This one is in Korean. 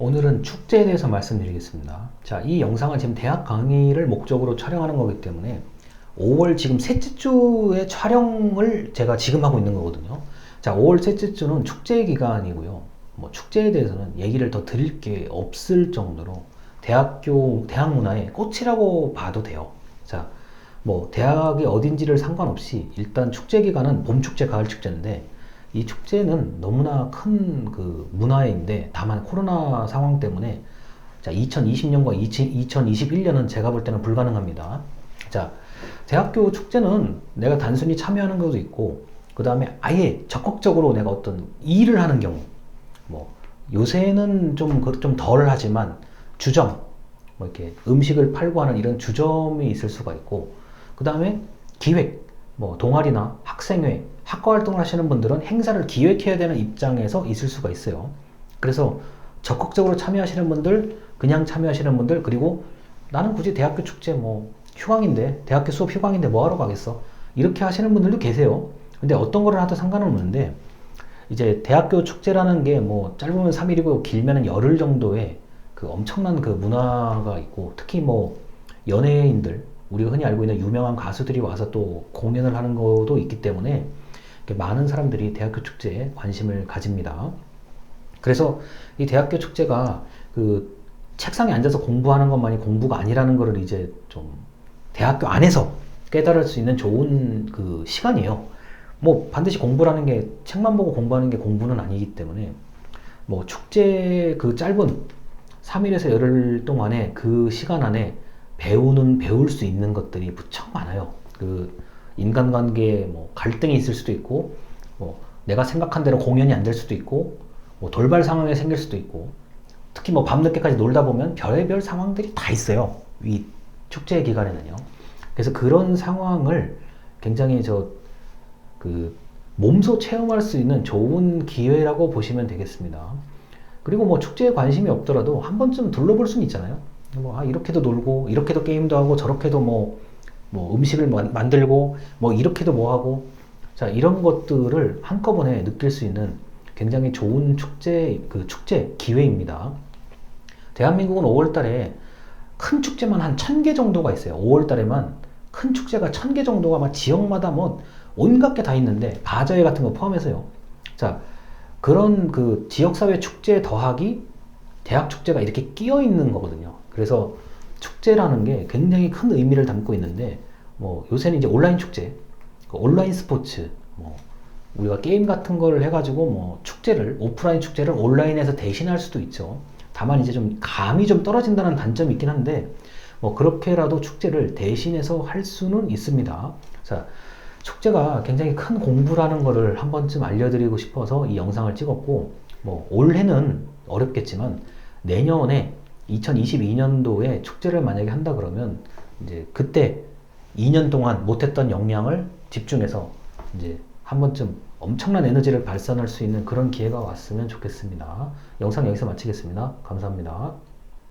오늘은 축제에 대해서 말씀드리겠습니다. 자, 이 영상은 지금 대학 강의를 목적으로 촬영하는 거기 때문에 5월 지금 셋째 주의 촬영을 제가 지금 하고 있는 거거든요. 자, 5월 셋째 주는 축제 기간이고요. 뭐 축제에 대해서는 얘기를 더 드릴 게 없을 정도로 대학교 대학 문화의 꽃이라고 봐도 돼요. 자, 뭐 대학이 어딘지를 상관없이 일단 축제 기간은 봄 축제, 가을 축제인데 이 축제는 너무나 큰 그 문화인데 다만 코로나 상황 때문에 자 2020년과 2021년은 제가 볼 때는 불가능합니다. 자 대학교 축제는 내가 단순히 참여하는 것도 있고 그 다음에 아예 적극적으로 내가 어떤 일을 하는 경우 뭐 요새는 좀좀 덜 하지만 주점 뭐 이렇게 음식을 팔고 하는 이런 주점이 있을 수가 있고 그 다음에 기획 뭐 동아리나 학생회 학과 활동을 하시는 분들은 행사를 기획해야 되는 입장에서 있을 수가 있어요. 그래서 적극적으로 참여하시는 분들, 그냥 참여하시는 분들, 그리고 나는 굳이 대학교 축제 뭐 휴강인데, 대학교 수업 휴강인데 뭐 하러 가겠어? 이렇게 하시는 분들도 계세요. 근데 어떤 거를 하도 상관은 없는데, 이제 대학교 축제라는 게 뭐 짧으면 3일이고 길면은 열흘 정도의 그 엄청난 그 문화가 있고, 특히 뭐 연예인들, 우리가 흔히 알고 있는 유명한 가수들이 와서 또 공연을 하는 것도 있기 때문에 많은 사람들이 대학교 축제에 관심을 가집니다. 그래서 이 대학교 축제가 그 책상에 앉아서 공부하는 것만이 공부가 아니라는 것을 이제 좀 대학교 안에서 깨달을 수 있는 좋은 그 시간이에요. 뭐 반드시 공부라는 게 책만 보고 공부하는 게 공부는 아니기 때문에 뭐 축제 그 짧은 3일에서 열흘 동안에 그 시간 안에 배우는 배울 수 있는 것들이 무척 많아요. 그 인간관계에 뭐 갈등이 있을 수도 있고, 뭐 내가 생각한 대로 공연이 안 될 수도 있고, 뭐 돌발 상황이 생길 수도 있고, 특히 뭐 밤늦게까지 놀다 보면 별의별 상황들이 다 있어요. 이 축제 기간에는요. 그래서 그런 상황을 굉장히 저 그 몸소 체험할 수 있는 좋은 기회라고 보시면 되겠습니다. 그리고 뭐 축제에 관심이 없더라도 한 번쯤 둘러볼 수는 있잖아요. 뭐, 아, 이렇게도 놀고, 이렇게도 게임도 하고, 저렇게도 뭐, 뭐 음식을 만들고 뭐 이렇게도 뭐 하고 자 이런 것들을 한꺼번에 느낄 수 있는 굉장히 좋은 축제 그 축제 기회입니다. 대한민국은 5월달에 큰 축제만 한 천 개 정도가 있어요. 5월달에만 큰 축제가 천 개 정도가 막 지역마다 뭐 온갖 게 다 있는데 바자회 같은 거 포함해서요. 자 그런 그 지역사회 축제 더하기 대학 축제가 이렇게 끼어 있는 거거든요. 그래서 축제라는 게 굉장히 큰 의미를 담고 있는데 뭐 요새는 이제 온라인 축제, 그 온라인 스포츠, 뭐 우리가 게임 같은 걸 해가지고 뭐 축제를 오프라인 축제를 온라인에서 대신할 수도 있죠. 다만 이제 좀 감이 좀 떨어진다는 단점이 있긴 한데 뭐 그렇게라도 축제를 대신해서 할 수는 있습니다. 자, 축제가 굉장히 큰 공부라는 거를 한 번쯤 알려드리고 싶어서 이 영상을 찍었고 뭐 올해는 어렵겠지만 내년에 2022년도에 축제를 만약에 한다 그러면 이제 그때 2년 동안 못했던 역량을 집중해서 이제 한 번쯤 엄청난 에너지를 발산할 수 있는 그런 기회가 왔으면 좋겠습니다. 영상 여기서 마치겠습니다. 감사합니다.